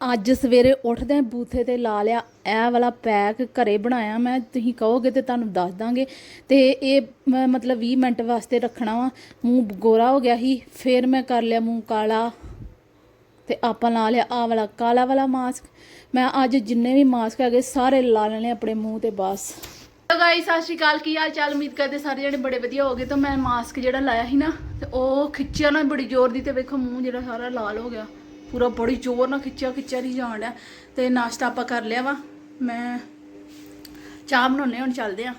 ਅੱਜ ਸਵੇਰੇ ਉੱਠਦੇ ਬੂਥੇ ਤੇ ਲਾ ਲਿਆ, ਇਹ ਵਾਲਾ ਪੈਕ ਘਰੇ ਬਣਾਇਆ ਮੈਂ, ਤੁਸੀਂ ਕਹੋਗੇ ਤੇ ਤੁਹਾਨੂੰ ਦੱਸ ਦਾਂਗੇ। ਤੇ ਇਹ ਮੈਂ ਮਤਲਬ 20 ਮਿੰਟ ਵਾਸਤੇ ਰੱਖਣਾ ਵਾ, ਮੂੰਹ ਗੋਰਾ ਹੋ ਗਿਆ ਸੀ, ਫਿਰ ਮੈਂ ਕਰ ਲਿਆ ਮੂੰਹ ਕਾਲਾ, ਤੇ ਆਪਾਂ ਲਾ ਲਿਆ ਆ ਵਾਲਾ ਕਾਲਾ ਵਾਲਾ ਮਾਸਕ। ਮੈਂ ਅੱਜ ਜਿੰਨੇ ਵੀ ਮਾਸਕ ਹੈਗੇ, ਸਾਰੇ ਲਾ ਲੈਣੇ ਆਪਣੇ ਮੂੰਹ ਤੇ ਬਸ। ਹੈਲੋ ਗਾਇਸ ਸਤਿ ਸ਼੍ਰੀ ਅਕਾਲ, ਕੀ ਹਾਲ ਚਾਲ? ਉਮੀਦ ਕਰਦੇ ਸਾਰੇ ਜਣੇ ਬੜੇ ਵਧੀਆ ਹੋਗੇ ਤਾਂ ਮੈਂ ਮਾਸਕ ਜਿਹੜਾ ਲਾਇਆ ਸੀ ਨਾ, ਤੇ ਉਹ ਖਿੱਚਿਆ ਨਾ ਬੜੀ ਜ਼ੋਰ ਦੀ, ਤੇ ਵੇਖੋ ਮੂੰਹ ਜਿਹੜਾ ਸਾਰਾ ਲਾਲ ਹੋ ਗਿਆ। ਪੂਰਾ ਬੜੀ ਜ਼ੋਰ ਨਾਲ ਖਿੱਚਿਆ ਖਿੱਚਿਆ ਨਹੀਂ ਜਾਣ ਡਿਆ। ਤੇ ਨਾਸ਼ਤਾ ਆਪਾਂ ਕਰ ਲਿਆ ਵਾ। ਮੈਂ ਚਾਹ ਬਣਾਉਣੇ ਹੁਣ ਚੱਲਦੇ ਆ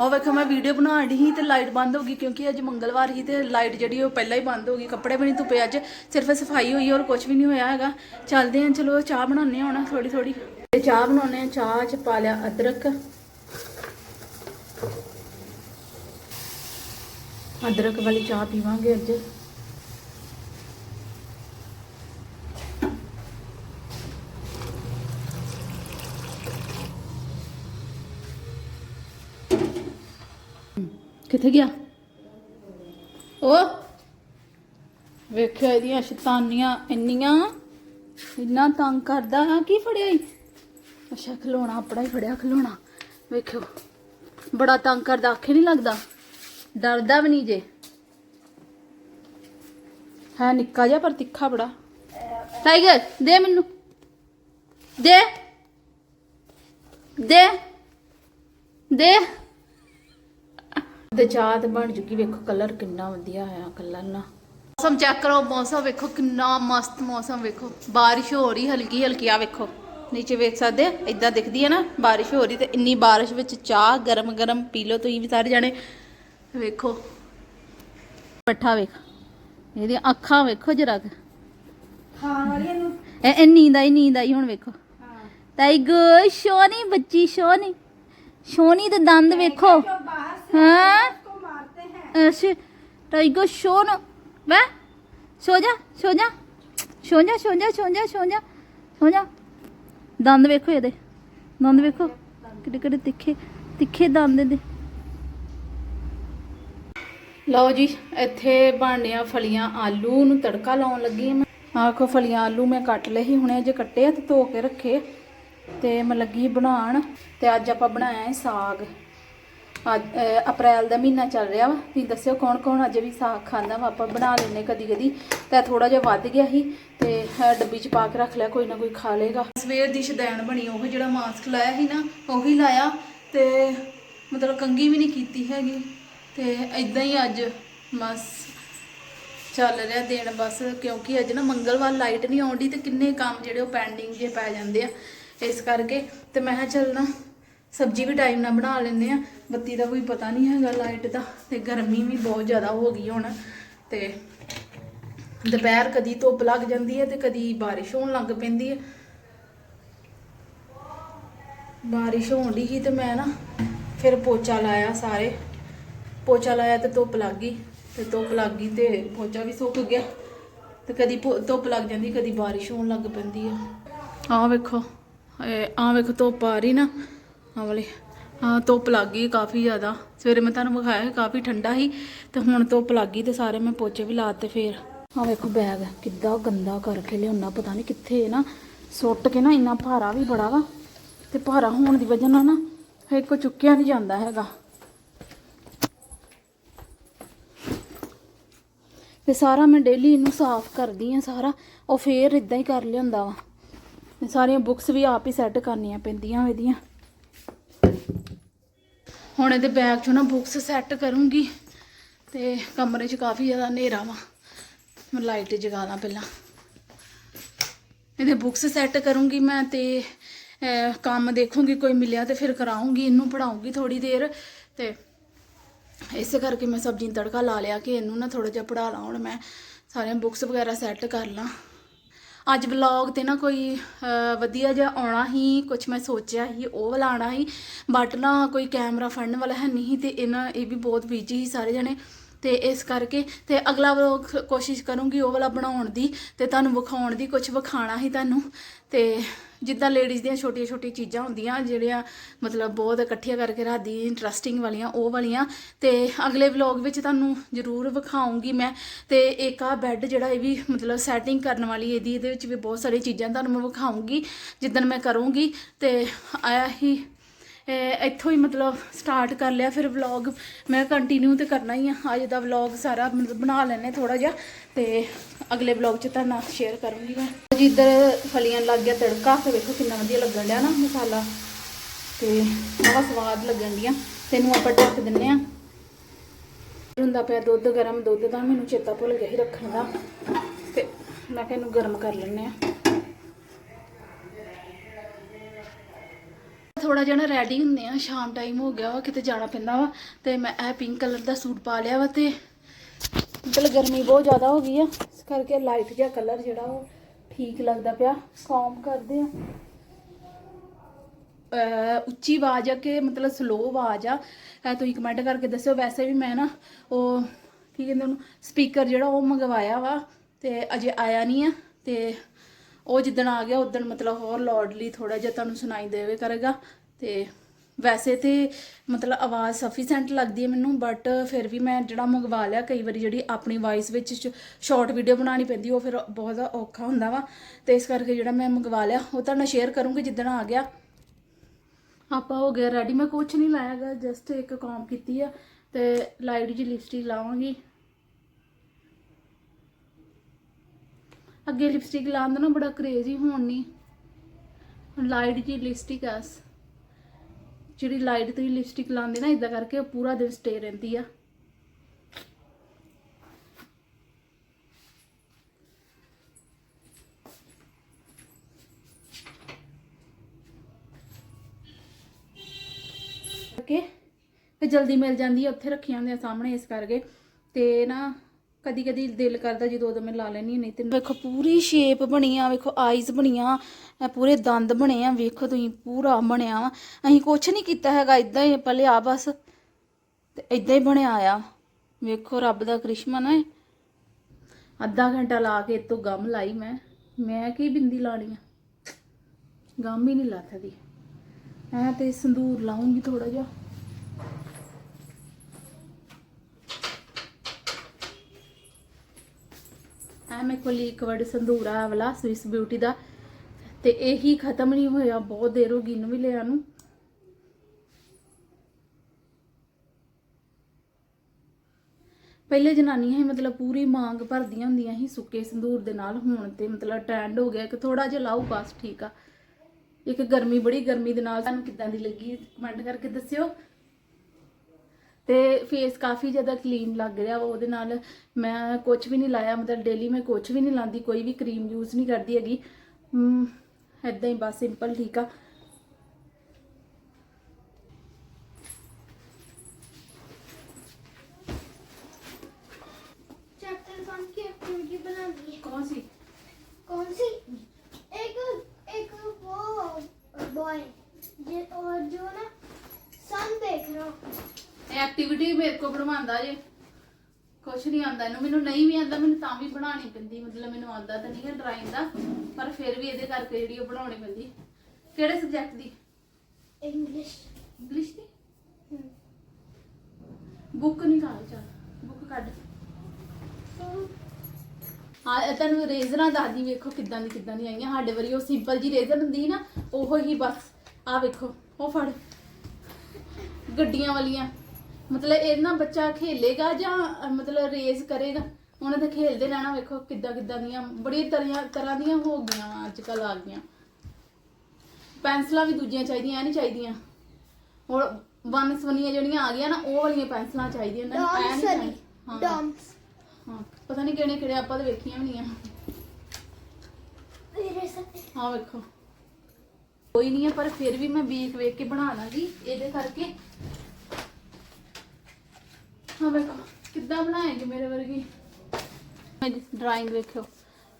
ਉਹ ਵੇਖੋ, ਮੈਂ ਵੀਡੀਓ ਬਣਾ ਰਹੀ ਸੀ ਤੇ ਲਾਈਟ ਬੰਦ ਹੋ ਗਈ ਕਿਉਂਕਿ ਅੱਜ ਮੰਗਲਵਾਰ ਸੀ ਤੇ ਲਾਈਟ ਜਿਹੜੀ ਉਹ ਪਹਿਲਾਂ ਹੀ ਬੰਦ ਹੋ ਗਈ। ਕੱਪੜੇ ਵੀ ਨਹੀਂ ਧੁੱਪੇ ਅੱਜ, ਸਿਰਫ ਸਫ਼ਾਈ ਹੋਈ ਔਰ ਕੁਝ ਵੀ ਨਹੀਂ ਹੋਇਆ ਹੈਗਾ। ਚੱਲਦੇ ਆਂ ਚਲੋ ਚਾਹ ਬਣਾਉਣੇ ਹੁਣ ਥੋੜੀ ਥੋੜੀ ਤੇ ਚਾਹ ਬਣਾਉਣੇ ਆ ਚਾਹ ਚ ਪਾ ਲਿਆ ਅਦਰਕ। ਅਦਰਕ ਵਾਲੀ ਚਾਹ ਪੀਵਾਂਗੇ ਅੱਜ। ਕਿੱਥੇ ਗਿਆ? ਉਹ ਵੇਖਿਆ ਇਹਦੀਆਂ ਸ਼ੈਤਾਨੀਆਂ ਇੰਨੀਆਂ, ਇੰਨਾ ਤੰਗ ਕਰਦਾ ਹਾਂ ਕੀ ਫੜਿਆ ਈ? ਅੱਛਾ, ਖਲੋਣਾ, ਆਪਣਾ ਹੀ ਫੜਿਆ, ਖਲੋਣਾ। ਵੇਖਿਓ, ਬੜਾ ਤੰਗ ਕਰਦਾ, ਆਖੇ ਨਹੀਂ ਲੱਗਦਾ। ਡਰਦਾ ਵੀ ਨਹੀਂ ਜੇ। ਹੈ ਨਿੱਕਾ ਜਿਹਾ, ਪਰ ਤਿੱਖਾ ਬੜਾ। ਟਾਈਗਰ, ਦੇ ਮੈਨੂੰ। ਦੇ। ਦੇ। ਦੇ। ਦਜਾਤ ਬਣ ਚੁੱਕੀ ਵੇਖੋ ਕਲਰ ਕਿੰਨਾ ਵਧੀਆ ਆਇਆ ਕਲਰ ਨਾ। ਮੌਸਮ ਚੈੱਕ ਕਰੋ ਮੌਸਮ ਵੇਖੋ ਕਿੰਨਾ ਮਸਤ ਮੌਸਮ ਵੇਖੋ। ਬਾਰਿਸ਼ ਹੋ ਰਹੀ ਹਲਕੀ ਹਲਕੀ ਆ ਵੇਖੋ। ਨੀਚੇ ਵੇਖ ਸਕਦੇ ਇਦਾਂ ਦਿਖਦੀ ਹੈ ਨਾ ਬਾਰਿਸ਼ ਹੋ ਰਹੀ ਤੇ ਇੰਨੀ ਬਾਰਿਸ਼ ਵਿੱਚ ਚਾਹ ਗਰਮ ਗਰਮ ਪੀ ਲਓ ਤੁਸੀਂ ਵੀ ਸਾਰੇ ਜਾਣੇ। ਵੇਖੋ। ਪੱਠਾ ਵੇਖ ਇਹਦੀਆਂ ਅੱਖਾਂ ਵੇਖੋ ਜਰਾ ਖਾਣ ਵਾਲੀ ਇਹਨੂੰ? ਇਹ ਨੀਂਦ ਆਈ ਨੀਂਦ ਆਈ ਹੁਣ ਵੇਖੋ। ਤਾਈ ਗੋ ਸ਼ੋਨੀ ਬੱਚੀ ਸ਼ੋਨੀ ਸ਼ੋਨੀ ਦੇ ਦੰਦ ਵੇਖੋ। हाँ उसको मारते हैं ऐसे टाइगर शो न वह सो जा सो जा ਸੋ ਜਾ ਸੋ ਜਾ ਸੋ ਜਾ ਸੋ ਜਾ ਸੋ ਜਾ ਦੰਦ ਵੇਖੋ ਇਹਦੇ ਦੰਦ ਵੇਖੋ ਕਿੱਡੇ ਕਿੱਡੇ ਤਿੱਖੇ ਤਿੱਖੇ ਦੰਦ ਇਹਦੇ ਲਓ ਜੀ ਇੱਥੇ ਬਣਨੀਆਂ ਫਲੀਆਂ ਆਲੂ ਨੂੰ ਤੜਕਾ ਲਾਉਣ ਲੱਗੀ ਹਾਂ ਮੈਂ ਆਖੋ ਫਲੀਆਂ ਆਲੂ ਮੈਂ ਕੱਟ ਲਏ ਸੀ ਹੁਣੇ ਅਜੇ ਕੱਟੇ ਆ ਤੇ ਧੋ ਕੇ ਰੱਖੇ ਤੇ ਮੈਂ ਲੱਗੀ ਬਣਾਉਣ ਤੇ ਅੱਜ ਆਪਾਂ ਬਣਾਇਆ ਹੈ ਸਾਗ ਅੱਜ ਅਪ੍ਰੈਲ ਦਾ ਮਹੀਨਾ ਚੱਲ ਰਿਹਾ ਵਾ। ਤੁਸੀਂ ਦੱਸਿਓ ਕੌਣ ਕੌਣ ਅੱਜ ਵੀ ਸਾਗ ਖਾਂਦਾ ਵਾ, ਆਪਾਂ ਬਣਾ ਲੈਨੇ ਕਦੀ ਕਦੀ ਤਾਂ ਥੋੜਾ ਜਿਹਾ ਵੱਧ ਗਿਆ ਸੀ ਤੇ ਡੱਬੀ 'ਚ ਪਾ ਕੇ ਰੱਖ ਲਿਆ, ਕੋਈ ਨਾ ਕੋਈ ਖਾ ਲੇਗਾ ਸਵੇਰ ਦੀ ਸ਼ਦੈਣ ਬਣੀ, ਉਹ ਜਿਹੜਾ ਮਾਸਕ ਲਾਇਆ ਸੀ ਨਾ, ਉਹੀ ਲਾਇਆ। ਤੇ ਮਤਲਬ ਕੰਗੀ ਵੀ ਨਹੀਂ ਕੀਤੀ ਹੈਗੀ। ਤੇ ਇਦਾਂ ਹੀ ਅੱਜ ਬਸ ਚੱਲ ਰਿਹਾ ਦਿਨ ਬਸ, ਕਿਉਂਕਿ ਅੱਜ ਨਾ ਮੰਗਲਵਾਰ ਲਾਈਟ ਨਹੀਂ ਆਉਂਦੀ ਤੇ ਕਿੰਨੇ ਕੰਮ ਜਿਹੜੇ ਉਹ ਪੈਂਡਿੰਗ ਜੇ ਪੈ ਜਾਂਦੇ ਆ। ਇਸ ਕਰਕੇ ਤੇ ਮੈਂ ਕਿਹਾ ਚੱਲਣਾ ਸਬਜ਼ੀ ਵੀ ਟਾਈਮ ਨਾਲ ਬਣਾ ਲੈਂਦੇ ਆ। ਬੱਤੀ ਦਾ ਕੋਈ ਪਤਾ ਨਹੀਂ ਹੈਗਾ ਲਾਈਟ ਦਾ ਤੇ ਗਰਮੀ ਵੀ ਬਹੁਤ ਜ਼ਿਆਦਾ ਹੋ ਗਈ ਹੁਣ। ਤੇ ਦੁਪਹਿਰ ਕਦੀ ਧੁੱਪ ਲੱਗ ਜਾਂਦੀ ਹੈ ਤੇ ਕਦੀ ਬਾਰਿਸ਼ ਹੋਣ ਲੱਗ ਪੈਂਦੀ ਹੈ। ਬਾਰਿਸ਼ ਹੋਣ ਦੀ ਸੀ ਤੇ ਮੈਂ ਨਾ ਫਿਰ ਪੋਚਾ ਲਾਇਆ ਸਾਰੇ। ਪੋਚਾ ਲਾਇਆ ਤੇ ਧੁੱਪ ਲੱਗ ਗਈ। ਤੇ ਧੁੱਪ ਲੱਗ ਗਈ ਤੇ ਪੋਚਾ ਵੀ ਸੁੱਕ ਗਿਆ। ਤੇ ਕਦੀ ਧੁੱਪ ਲੱਗ ਜਾਂਦੀ, ਕਦੀ ਬਾਰਿਸ਼ ਹੋਣ ਲੱਗ ਪੈਂਦੀ ਆ ਆਹ ਵੇਖੋ ਆਹ ਵੇਖੋ ਧੁੱਪ ਆ ਰਹੀ ਨਾ। ਆਹ ਵਾਲੀ। ਆਹ ਧੁੱਪ ਲੱਗ ਗਈ ਕਾਫੀ ਜ਼ਿਆਦਾ। ਸਵੇਰੇ ਮੈਂ ਤੁਹਾਨੂੰ ਵਿਖਾਇਆ ਸੀ ਕਾਫੀ ਠੰਡਾ ਸੀ, ਤੇ ਹੁਣ ਧੁੱਪ ਲੱਗ ਗਈ ਤੇ ਸਾਰੇ ਮੈਂ ਪੋਚੇ ਵੀ ਲਾਤੇ ਫੇਰ। ਆਹ ਵੇਖੋ ਬੈਗ ਕਿੱਦਾਂ ਗੰਦਾ ਕਰਕੇ ਲਿਆਉਣਾ, ਪਤਾ ਨਹੀਂ ਕਿੱਥੇ ਨਾ ਸੁੱਟ ਕੇ ਨਾ ਇੰਨਾ ਭਾਰਾ ਵੀ ਬੜਾ ਵਾ, ਤੇ ਭਾਰਾ ਹੋਣ ਦੀ ਵਜ੍ਹਾ ਨਾਲ ਨਾ ਫੇਰ ਕੋ ਚੁੱਕਿਆ ਨਹੀਂ ਜਾਂਦਾ ਹੈਗਾ। ਤੇ ਸਾਰਾ ਮੈਂ ਡੇਲੀ ਇਹਨੂੰ ਸਾਫ਼ ਕਰਦੀ ਆ ਸਾਰਾ, ਉਹ ਫੇਰ ਇਦਾਂ ਹੀ ਕਰ ਲਿਆਉਂਦਾ ਵਾ। ਸਾਰੀਆਂ ਬੁੱਕਸ ਵੀ ਆਪ ਹੀ ਸੈੱਟ ਕਰਨੀਆਂ ਪੈਂਦੀਆਂ ਇਹਦੀਆਂ। ਹੁਣ ਇਹਦੇ ਬੈਗ 'ਚੋਂ ਨਾ ਬੁੱਕਸ ਸੈੱਟ ਕਰੂੰਗੀ ਤੇ ਕਮਰੇ 'ਚ ਕਾਫੀ ਜ਼ਿਆਦਾ ਹਨੇਰਾ ਵਾ। ਮੈਂ ਲਾਈਟ ਜਗਾ ਲਾਂ ਪਹਿਲਾਂ। ਇਹਦੇ ਬੁੱਕਸ ਸੈੱਟ ਕਰੂੰਗੀ ਮੈਂ ਤੇ ਕੰਮ ਦੇਖੂੰਗੀ ਕੋਈ ਮਿਲਿਆ ਤੇ ਫਿਰ ਕਰਾਉਂਗੀ ਇਹਨੂੰ ਪੜਾਉਂਗੀ ਥੋੜੀ ਦੇਰ ਤੇ ਇਸੇ ਕਰਕੇ ਮੈਂ ਸਬਜ਼ੀ ਤੜਕਾ ਲਾ ਲਿਆ ਕਿ ਇਹਨੂੰ ਨਾ ਥੋੜਾ ਜਿਹਾ ਪੜਾ ਲਾਂ, ਹੁਣ ਮੈਂ ਸਾਰੀਆਂ ਬੁੱਕਸ ਵਗੈਰਾ ਸੈੱਟ ਕਰ ਲਾਂ। ਅੱਜ ਵਲੌਗ ਤੇ ਨਾ ਕੋਈ ਵਧੀਆ ਜਿਹਾ ਆਉਣਾ ਹੀ ਕੁਝ ਮੈਂ ਸੋਚਿਆ ਹੀ ਉਹ ਵਾਲਾ ਆਉਣਾ ਹੀ ਬਟ ਨਾ ਕੋਈ ਕੈਮਰਾ ਫੜਨ ਵਾਲਾ ਹੈ ਨਹੀਂ ਸੀ ਤੇ ਇਹਨਾਂ ਇਹ ਵੀ ਬਹੁਤ ਬੀਜੀ ਸੀ ਸਾਰੇ ਜਣੇ। ਤੇ ਇਸ ਕਰਕੇ, ਤੇ ਅਗਲਾ ਵਲੋਗ ਕੋਸ਼ਿਸ਼ ਕਰੂੰਗੀ ਉਹ ਵਾਲਾ ਬਣਾਉਣ ਦੀ, ਤੇ ਤੁਹਾਨੂੰ ਵਿਖਾਉਣ ਦੀ ਕੁਝ ਵਿਖਾਣਾ ਹੀ ਤੁਹਾਨੂੰ, ਤੇ ਜਿੱਦਾਂ ਲੇਡੀਜ਼ ਦੀਆਂ ਛੋਟੀਆਂ ਛੋਟੀਆਂ ਚੀਜ਼ਾਂ ਹੁੰਦੀਆਂ, ਜਿਹੜੀਆਂ ਮਤਲਬ ਬਹੁਤ ਇਕੱਠੀਆਂ ਕਰਕੇ ਰੱਖਦੀ ਇੰਟਰਸਟਿੰਗ ਵਾਲੀਆਂ, ਉਹ ਵਾਲੀਆਂ। ਤੇ ਅਗਲੇ ਵਲੌਗ ਵਿੱਚ ਤੁਹਾਨੂੰ ਜ਼ਰੂਰ ਵਿਖਾਉਂਗੀ ਮੈਂ। ਤੇ ਇੱਕ ਆ ਬੈੱਡ ਜਿਹੜਾ ਇਹ ਵੀ ਮਤਲਬ ਸੈਟਿੰਗ ਕਰਨ ਵਾਲੀ, ਇਹਦੀ ਇਹਦੇ ਵਿੱਚ ਵੀ ਬਹੁਤ ਸਾਰੀਆਂ ਚੀਜ਼ਾਂ ਤੁਹਾਨੂੰ ਮੈਂ ਵਿਖਾਉਂਗੀ, ਜਿੱਦਣ ਮੈਂ ਕਰੂੰਗੀ। ਤੇ ਆਇਆ ਹੀ ਇੱਥੋਂ ਹੀ ਮਤਲਬ ਸਟਾਰਟ ਕਰ ਲਿਆ, ਫਿਰ ਵਲੌਗ ਮੈਂ ਕੰਟੀਨਿਊ ਤੇ ਕਰਨਾ ਹੀ ਆ। ਅੱਜ ਦਾ ਵਲੌਗ ਸਾਰਾ ਮਤਲਬ ਬਣਾ ਲੈਣੇ ਥੋੜਾ ਜਿਹਾ ਤੇ ਅਗਲੇ ਵਲੌਗ 'ਚ ਤੁਹਾਡੇ ਨਾਲ ਸ਼ੇਅਰ ਕਰੂੰਗੀ ਮੈਂ। ਜੀ, ਇੱਧਰ ਫਲੀਆਂ ਲੱਗ ਗਿਆ ਤੜਕਾ, ਤੇ ਵੇਖੋ ਕਿੰਨਾ ਵਧੀਆ ਲੱਗਣ ਡਿਆ ਨਾ ਮਸਾਲਾ। ਤੇ ਬਹੁਤ ਸਵਾਦ ਲੱਗਣ ਡੀਆਂ ਤੈਨੂੰ ਆਪਾਂ ਢੱਕ ਦਿੰਨੇ ਆ। ਹੁੰਦਾ ਪਿਆ ਦੁੱਧ, ਗਰਮ ਦੁੱਧ ਦਾ, ਮੈਨੂੰ ਚੇਤਾ ਭੁੱਲ ਗਿਆ ਸੀ ਰੱਖਣ ਦਾ। ਤੇ ਮੈਂ ਕਿਹਾ ਇਹਨੂੰ ਗਰਮ ਕਰ ਲੈਣੇ ਆ। ਥੋੜਾ ਜਿਹਾ ਨਾ ਰੈਡੀ ਹੁੰਦੇ ਆ, ਸ਼ਾਮ ਟਾਈਮ ਹੋ ਗਿਆ ਵਾ, ਕਿਤੇ ਜਾਣਾ ਪੈਂਦਾ ਵਾ, ਤੇ ਮੈਂ ਇਹ ਪਿੰਕ ਕਲਰ ਦਾ ਸੂਟ ਪਾ ਲਿਆ ਵਾ ਤੇ ਮਤਲਬ ਗਰਮੀ ਬਹੁਤ ਜ਼ਿਆਦਾ ਹੋ ਗਈ ਆ, ਇਸ ਕਰਕੇ ਲਾਈਟ ਜਿਹਾ ਕਲਰ ਜਿਹੜਾ ਉਹ ਠੀਕ ਲੱਗਦਾ ਪਿਆ ਕੌਮ ਕਰਦੇ ਆ। ਉੱਚੀ ਆਵਾਜ਼ ਆ ਕਿ ਮਤਲਬ ਸਲੋ ਆਵਾਜ਼ ਆ, ਇਹ ਤੁਸੀਂ ਕਮੈਂਟ ਕਰਕੇ ਦੱਸਿਓ। ਵੈਸੇ ਵੀ ਮੈਂ ਨਾ ਉਹ ਕੀ ਕਹਿੰਦੇ ਉਹਨੂੰ ਸਪੀਕਰ ਜਿਹੜਾ ਉਹ ਮੰਗਵਾਇਆ ਵਾ, ਤੇ ਅਜੇ ਆਇਆ ਨਹੀਂ ਆ, ਤੇ ਉਹ ਜਿੱਦਣ ਆ ਗਿਆ ਉਦੋਂ ਮਤਲਬ ਹੋਰ ਲਾਊਡਲੀ ਥੋੜਾ ਜਿਹਾ ਤੁਹਾਨੂੰ ਸੁਣਾਈ ਦੇਵੇ ਕਰੇਗਾ। ਤੇ ਵੈਸੇ ਤੇ ਮਤਲਬ ਆਵਾਜ਼ ਸਫੀਸ਼ੈਂਟ ਲੱਗਦੀ ਹੈ ਮੈਨੂੰ ਬਟ ਫਿਰ ਵੀ ਮੈਂ ਜਿਹੜਾ ਮੰਗਵਾ ਲਿਆ, ਕਈ ਵਾਰੀ ਜਿਹੜੀ ਆਪਣੀ ਵਾਇਸ ਵਿੱਚ ਸ਼ਾਰਟ ਵੀਡੀਓ ਬਣਾਉਣੀ ਪੈਂਦੀ, ਉਹ ਫਿਰ ਬਹੁਤ ਜ਼ਿਆਦਾ ਔਖਾ ਹੁੰਦਾ ਵਾ। ਤੇ ਇਸ ਕਰਕੇ ਜਿਹੜਾ ਮੈਂ ਮੰਗਵਾ ਲਿਆ, ਉਹ ਤੁਹਾਡੇ ਨਾਲ ਸ਼ੇਅਰ ਕਰੂੰਗੀ ਜਿੱਦਣ ਆ ਗਿਆ। ਆਪਾਂ ਹੋ ਗਿਆ ਰੈਡੀ ਮੈਂ ਕੁਝ ਨਹੀਂ ਲਾਇਆਗਾ ਜਸਟ ਇੱਕ ਕੌਮ ਕੀਤੀ ਆ ਤੇ ਲਾਈਟ ਜੀ ਲਿਪਸਟਿਕ ਲਾਵਾਂਗੀ। ਅੱਗੇ ਲਿਪਸਟਿਕ ਲਾਉਣ ਦਾ ਨਾ ਬੜਾ ਕਰੇਜ਼ ਹੀ ਹੋਣ ਨਹੀਂ ਹੁਣ ਲਾਈਟ ਜੀ ਲਿਪਸਟਿਕ ਆ। ਜਿਹੜੀ ਲਾਈਟ ਤੇ ਲਿਪਸਟਿਕ ਲਾਉਂਦੇ ਨਾ ਇਦਾਂ ਕਰਕੇ ਉਹ ਪੂਰਾ ਦਿਨ ਸਟੇ ਰਹਿੰਦੀ ਆ। ਕਰਕੇ ਤੇ ਜਲਦੀ ਮਿਲ ਜਾਂਦੀ ਆ, ਉੱਥੇ ਰੱਖੀਆਂ ਹੁੰਦੀਆਂ ਸਾਹਮਣੇ ਇਸ ਕਰਕੇ। ਤੇ ਨਾ ਕਦੀ ਕਦੀ ਦਿਲ ਕਰਦਾ ਜਦੋਂ ਉਦੋਂ ਮੈਂ ਲਾ ਲੈਣੀ ਨਹੀਂ ਤੇ ਵੇਖੋ, ਪੂਰੀ ਸ਼ੇਪ ਬਣੀ ਆ, ਵੇਖੋ ਆਈਜ਼ ਬਣੀਆਂ ਇਹ ਪੂਰੇ ਦੰਦ ਬਣੇ ਆ, ਵੇਖੋ ਤੁਸੀਂ, ਪੂਰਾ ਬਣਿਆ ਵਾ। ਅਸੀਂ ਕੁਝ ਨਹੀਂ ਕੀਤਾ ਹੈਗਾ ਇਦਾਂ ਹੀ ਪਹਿਲੇ ਆ ਬਸ, ਤੇ ਇਦਾਂ ਹੀ ਬਣਿਆ ਆ। ਵੇਖੋ, ਰੱਬ ਦਾ ਕ੍ਰਿਸ਼ਮਾ ਨਾ ਅੱਧਾ ਘੰਟਾ ਲਾ ਕੇ ਇਤੋਂ ਗਮ ਲਾਈ ਮੈਂ ਮੈਂ ਕੀ ਬਿੰਦੀ ਲਾਣੀ ਆ? ਗਮ ਹੀ ਨਹੀਂ ਲੱਥਦੀ ਐ ਤੇ ਸੰਦੂਰ ਲਾਉਂਗੀ ਥੋੜਾ ਜਿਹਾ ਐ ਮੇਰੇ ਕੋਲ ਲਿਕਵਿਡ ਸੰਦੂਰਾ ਆਹ ਵਾਲਾ ਸਵਿਸ ਬਿਊਟੀ ਦਾ। ਤੇ ਇਹੀ ਖਤਮ ਨਹੀਂ ਹੋਇਆ, ਬਹੁਤ ਦੇਰ ਹੋ ਗਈ ਇਹਨੂੰ ਵੀ ਲਿਆ ਨੂੰ। ਪਹਿਲੇ ਜਨਾਨੀਆਂ ਹੀ ਮਤਲਬ ਪੂਰੀ ਮੰਗ ਭਰਦੀਆਂ ਹੁੰਦੀਆਂ ਸੀ ਸੁੱਕੇ ਸੰਧੂਰ ਦੇ ਨਾਲ, ਹੁਣ ਤੇ ਮਤਲਬ ਟੈਂਡ ਹੋ ਗਿਆ ਕਿ ਥੋੜਾ ਜਿਹਾ ਲਾਓ ਬਸ ਠੀਕ ਆ। ਇੱਕ ਗਰਮੀ, ਬੜੀ ਗਰਮੀ ਦੇ ਨਾਲ ਤੁਹਾਨੂੰ ਕਿੱਦਾਂ ਦੀ ਲੱਗੀ ਕਮੈਂਟ ਕਰਕੇ ਦੱਸਿਓ। ਤੇ ਫੇਸ ਕਾਫੀ ਜ਼ਿਆਦਾ ਕਲੀਨ ਲੱਗ ਰਿਹਾ ਵਾ ਉਹਦੇ ਨਾਲ ਮੈਂ ਕੁਝ ਵੀ ਨਹੀਂ ਲਾਇਆ ਮਤਲਬ ਡੇਲੀ ਮੈਂ ਕੁਝ ਵੀ ਨਹੀਂ ਲਾਉਂਦੀ ਕੋਈ ਵੀ ਕਰੀਮ ਯੂਜ਼ ਨਹੀਂ ਕਰਦੀ ਹੈਗੀ ਹਮ, ਏਦਾਂ ਹੀ ਬਸ ਸਿੰਪਲ ਠੀਕ ਆ चैप्टर वन की एक्टिविटी बना दी है ਕੌਣ ਸੀ कौन सी एक एक वो बॉय और जो ना सन देख रहा हो ਐਕਟੀਵਿਟੀ ਮੇਰੇ ਕੋ ਬਣਵਾਉਂਦਾ ਜੇ। ਕੁਛ ਨਹੀਂ ਆਉਂਦਾ। ਇਹਨੂੰ ਮੈਨੂੰ ਨਹੀਂ ਵੀ ਆਉਂਦਾ ਮੈਨੂੰ ਤਾਂ ਵੀ ਬਣਾਉਣੀ ਪੈਂਦੀ। ਮਤਲਬ ਮੈਨੂੰ ਆਉਂਦਾ ਤਾਂ ਨਹੀਂ ਹੈ ਡਰਾਇੰਗ ਦਾ ਪਰ ਫਿਰ ਵੀ ਇਹਦੇ ਕਰਕੇ ਜਿਹੜੀ ਉਹ ਬਣਾਉਣੀ ਪੈਂਦੀ। ਕਿਹੜੇ ਸਬਜੈਕਟ ਦੀ? ਇੰਗਲਿਸ਼ ਇੰਗਲਿਸ਼ ਦੀ? ਬੁੱਕ ਨਿਕਾਲ ਚਾ ਬੁੱਕ ਕੱਢ। ਹਾਂ ਤੁਹਾਨੂੰ ਰੇਜ਼ਰਾਂ ਦਾਦੀ ਵੇਖੋ ਕਿੱਦਾਂ ਦੀ ਕਿੱਦਾਂ ਦੀ ਆਈਆਂ। ਸਾਡੇ ਵਾਰੀ ਉਹ ਸਿੰਪਲ ਜੀ ਰੇਜ਼ਰ ਹੁੰਦੀ ਨਾ ਉਹੋ ਹੀ ਬਸ। ਆ ਵੇਖੋ ਉਹ ਫੜ। ਗੱਡੀਆਂ ਵਾਲੀਆਂ। ਮਤਲਬ ਇਹਦੇ ਨਾਲ ਬੱਚਾ ਖੇਲੇਗਾ ਜਾਂ ਅ, ਮਤਲਬ ਰੇਸ ਕਰੇਗਾ? ਉਹਨਾਂ ਦੇ ਖੇਲਦੇ ਰਹਿਣਾ ਵੇਖੋ ਕਿੱਦਾਂ ਕਿੱਦਾਂ ਦੀਆਂ ਬੜੀ ਤਰ੍ਹਾਂ ਤਰ੍ਹਾਂ ਦੀਆਂ ਹੋ ਗਈਆਂ ਅੱਜ ਕੱਲ ਆ ਗਈਆਂ। ਪੈਨਸਲਾਂ ਵੀ ਦੂਜੀਆਂ ਚਾਹੀਦੀਆਂ ਨਹੀਂ ਚਾਹੀਦੀਆਂ। ਹੁਣ ਵਨ ਸਵਨੀਆਂ ਜਿਹੜੀਆਂ ਆ ਗਈਆਂ ਨਾ ਉਹ ਵਾਲੀਆਂ ਪੈਨਸਲਾਂ ਚਾਹੀਦੀਆਂ ਇਹਨਾਂ ਨੂੰ ਹਾਂ। ਹਾਂ ਪਤਾ ਨਹੀਂ ਕਿਹੜੇ ਕਿਹੜੇ ਆਪਾਂ ਤਾਂ ਵੇਖੀਆਂ ਵੀ ਨਹੀਂ ਆ ਹਾਂ ਵੇਖੋ। ਕੋਈ ਨਹੀਂ ਆ ਪਰ ਫਿਰ ਵੀ ਮੈਂ ਵੇਖ ਵੇਖ ਕੇ ਬਣਾ ਲਾਂਗੀ ਇਹਦੇ ਕਰਕੇ। ਕਿੱਦਾਂ ਬਣਾਏਗੀ ਡਰਾਇੰਗ ਵੇਖਿਓ।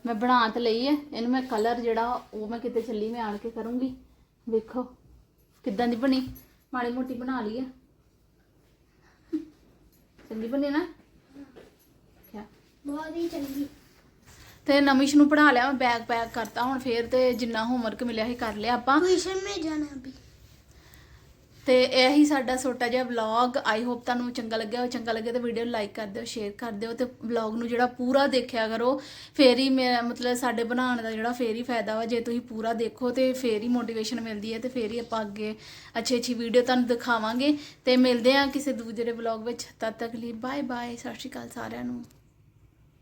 ਮੈਂ ਬਣਾ ਤੇ ਲਈ ਹੈ ਇਹਨੂੰ ਮੈਂ ਕਲਰ ਜਿਹੜਾ ਉਹ ਮੈਂ ਕਿਤੇ ਚੱਲੀ ਮੈਂ ਆਣ ਕੇ ਕਰੂੰਗੀ। ਵੇਖੋ ਕਿੱਦਾਂ ਦੀ ਬਣੀ? ਮਾੜੀ ਮੋਟੀ ਬਣਾ ਲਈ ਹੈ। ਚੰਗੀ ਬਣੀ ਨਾ? ਬਹੁਤ ਹੀ ਚੰਗੀ। ਤੇ ਨਮਿਸ਼ ਨੂੰ ਪੜਾ ਲਿਆ ਮੈਂ ਬੈਗ ਪੈਕ ਕਰਤਾ ਹੁਣ ਫੇਰ ਤੇ ਜਿੰਨਾ ਹੋਮਵਰਕ ਮਿਲਿਆ ਸੀ ਕਰ ਲਿਆ ਆਪਾਂ। ਟਿਊਸ਼ਨ ਮੇ ਜਾਣਾ ਵੀ ਤੇ ਇਹੀ ਸਾਡਾ ਛੋਟਾ ਜਿਹਾ ਵਲੌਗ ਆਈ ਹੋਪ ਤੁਹਾਨੂੰ ਚੰਗਾ ਲੱਗਿਆ ਹੋ ਚੰਗਾ ਲੱਗਿਆ ਤਾਂ ਵੀਡੀਓ ਨੂੰ ਲਾਈਕ ਕਰ ਦਿਓ ਸ਼ੇਅਰ ਕਰ ਦਿਓ ਤੇ ਵਲੌਗ ਨੂੰ ਜਿਹੜਾ ਪੂਰਾ ਦੇਖਿਆ ਕਰੋ, ਫੇਰ ਹੀ ਮੇਰਾ ਮਤਲਬ ਸਾਡੇ ਬਣਾਉਣ ਦਾ ਜਿਹੜਾ ਫੇਰ ਹੀ ਫਾਇਦਾ ਵਾ, ਜੇ ਤੁਸੀਂ ਪੂਰਾ ਦੇਖੋ ਤੇ ਫੇਰ ਹੀ ਮੋਟੀਵੇਸ਼ਨ ਮਿਲਦੀ ਹੈ ਤੇ ਫੇਰ ਹੀ ਆਪਾਂ ਅੱਗੇ ਅੱਛੀ ਅੱਛੀ ਵੀਡੀਓ ਤੁਹਾਨੂੰ ਦਿਖਾਵਾਂਗੇ ਤੇ ਮਿਲਦੇ ਆ ਕਿਸੇ ਦੂਜੇ ਵਲੌਗ ਵਿੱਚ। ਤਦ ਤੱਕ ਲਈ ਬਾਏ ਬਾਏ ਸਤਿ ਸ਼੍ਰੀ ਅਕਾਲ ਸਾਰਿਆਂ ਨੂੰ।